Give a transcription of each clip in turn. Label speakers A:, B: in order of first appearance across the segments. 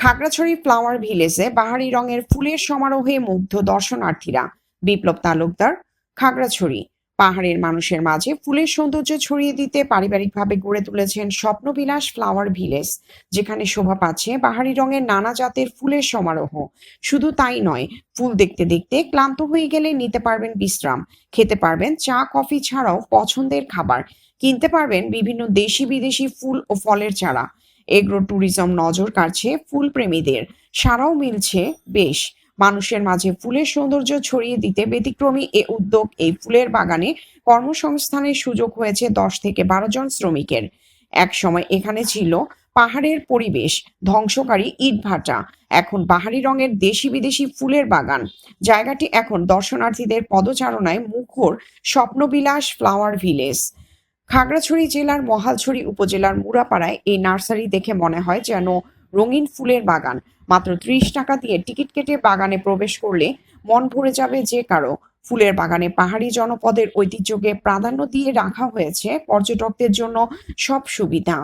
A: Khagrachari flower ভিলেজে বাহারি রঙের ফুলের সমারোহে মুগ্ধ দর্শনার্থীরা। বিপ্লব তালুকদার, খাগড়াছড়ি। পাহাড়ের মানুষের মাঝে ফুলের সৌন্দর্য ছড়িয়ে দিতে পারিবারিকভাবে গড়ে তুলেছেন স্বপ্নবিলাস ফ্লাওয়ার ভিলেজ, যেখানে শোভা পাচ্ছে বাহারি রঙের নানা জাতের ফুলের সমারোহ। শুধু তাই নয়, ফুল দেখতে দেখতে ক্লান্ত হয়ে গেলে নিতে পারবেন বিশ্রাম, খেতে পারবেন চা, কফি ছাড়াও পছন্দের খাবার, কিনতে পারবেন বিভিন্ন দেশি বিদেশি ফুল ও ফলের চারা। এগ্রো ট্যুরিজম নজর কাড়ছে ফুল প্রেমীদের সারাও মিলছে বেশ। মানুষের মাঝে ফুলের সৌন্দর্য ছড়িয়ে দিতে ব্যতিক্রমী এ উদ্যোগ এই ফুলের বাগানে কর্মসংস্থানের সুযোগ হয়েছে দশ থেকে বারো জন শ্রমিকের। এক সময় এখানে ছিল পাহাড়ের পরিবেশ, ধ্বংসকারী ইটভাটা এখন বাহারি রঙের দেশি বিদেশি ফুলের বাগান। জায়গাটি এখন দর্শনার্থীদের পদচারণায় মুখর স্বপ্নবিলাস ফ্লাওয়ার ভিলেজ। খাগড়াছড়ি জেলার মহালছড়ি উপজেলার মুরাপাড়ায় এই নার্সারি দেখে মনে হয় যেন রঙিন ফুলের বাগান। মাত্র ত্রিশ টাকা দিয়ে টিকিট কেটে বাগানে প্রবেশ করলে মন ভরে যাবে যে কারও। ফুলের বাগানে পাহাড়ি জনপদের ঐতিহ্যকে প্রাধান্য দিয়ে রাখা হয়েছে। পর্যটকদের জন্য সব সুবিধা।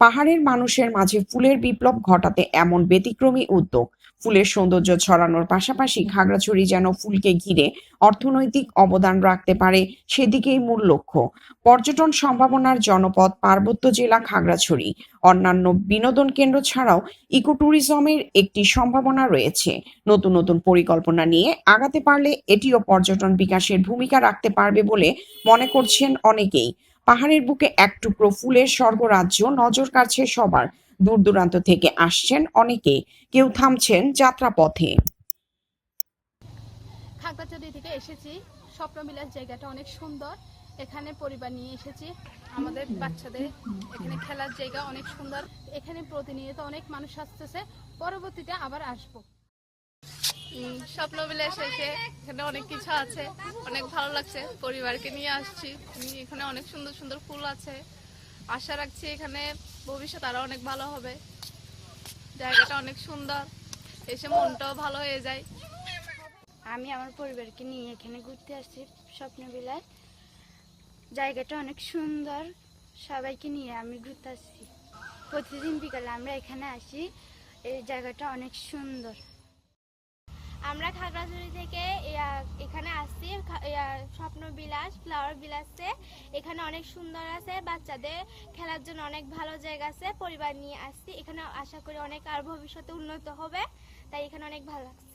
A: পাহাড়ের মানুষের মাঝে ফুলের বিপ্লব ঘটাতে এমন ব্যতিক্রমী উদ্যোগ। ফুলের সৌন্দর্য ছড়ানোর পাশাপাশি খাগড়াছড়ি যেন ফুলকে ঘিরে অর্থনৈতিক অবদান রাখতে পারে, সেদিকেই মূল লক্ষ্য। পর্যটন সম্ভাবনার জনপদ, পার্বত্য জেলা খাগড়াছড়ি অন্যান্য বিনোদন কেন্দ্র ছাড়াও ইকো ট্যুরিজমের একটি সম্ভাবনা রয়েছে। নতুন নতুন পরিকল্পনা নিয়ে আগাতে পারলে এটিও পর্যটন বিকাশের ভূমিকা রাখতে পারবে বলে মনে করছেন অনেকেই। পাহাড়ের বুকে এক টুকরো ফুলের স্বর্গরাজ্য নজর কাড়ছে সবার। দূর দূরান্ত থেকে আসছেন অনেকে কেউ থামছেন যাত্রাপথে।
B: খাগড়াছড়ি থেকে এসেছি। স্বপ্নবিলাস জায়গাটা অনেক সুন্দর। এখানে পরিবার নিয়ে এসেছি। আমাদের বাচ্চাদের এখানে খেলার জায়গা অনেক সুন্দর। এখানে প্রতিনিয়ত অনেক মানুষ আসতেছে। পরবর্তীতে আবার আসব।
C: স্বপ্নবিলাস এসে এখানে অনেক কিছু আছে। অনেক ভালো লাগছে। পরিবারকে নিয়ে আসছি। এখানে অনেক সুন্দর সুন্দর ফুল আছে। আশা রাখছি এখানে ভবিষ্যৎ আরও অনেক ভালো হবে। জায়গাটা অনেক সুন্দর। এসে মনটাও ভালো হয়ে যায়।
D: আমি আমার পরিবারকে নিয়ে এখানে ঘুরতে আসছি স্বপ্নবিলাস জায়গাটা অনেক সুন্দর। সবাইকে নিয়ে আমি ঘুরতে আসছি। প্রতিদিন বিকালে আমরা এখানে আসি। এই জায়গাটা অনেক সুন্দর।
E: আমরা খাগড়াছড়ি থেকে এখানে আসছি। স্বপ্ন বিলাস ফ্লাওয়ার বিলাসে। এখানে অনেক সুন্দর আছে, বাচ্চাদের খেলার জন্য অনেক ভালো জায়গা আছে, পরিবার নিয়ে আসছি। এখানে আশা করি অনেক আর ভবিষ্যতে উন্নত হবে, তাই এখানে অনেক ভালো লাগছে।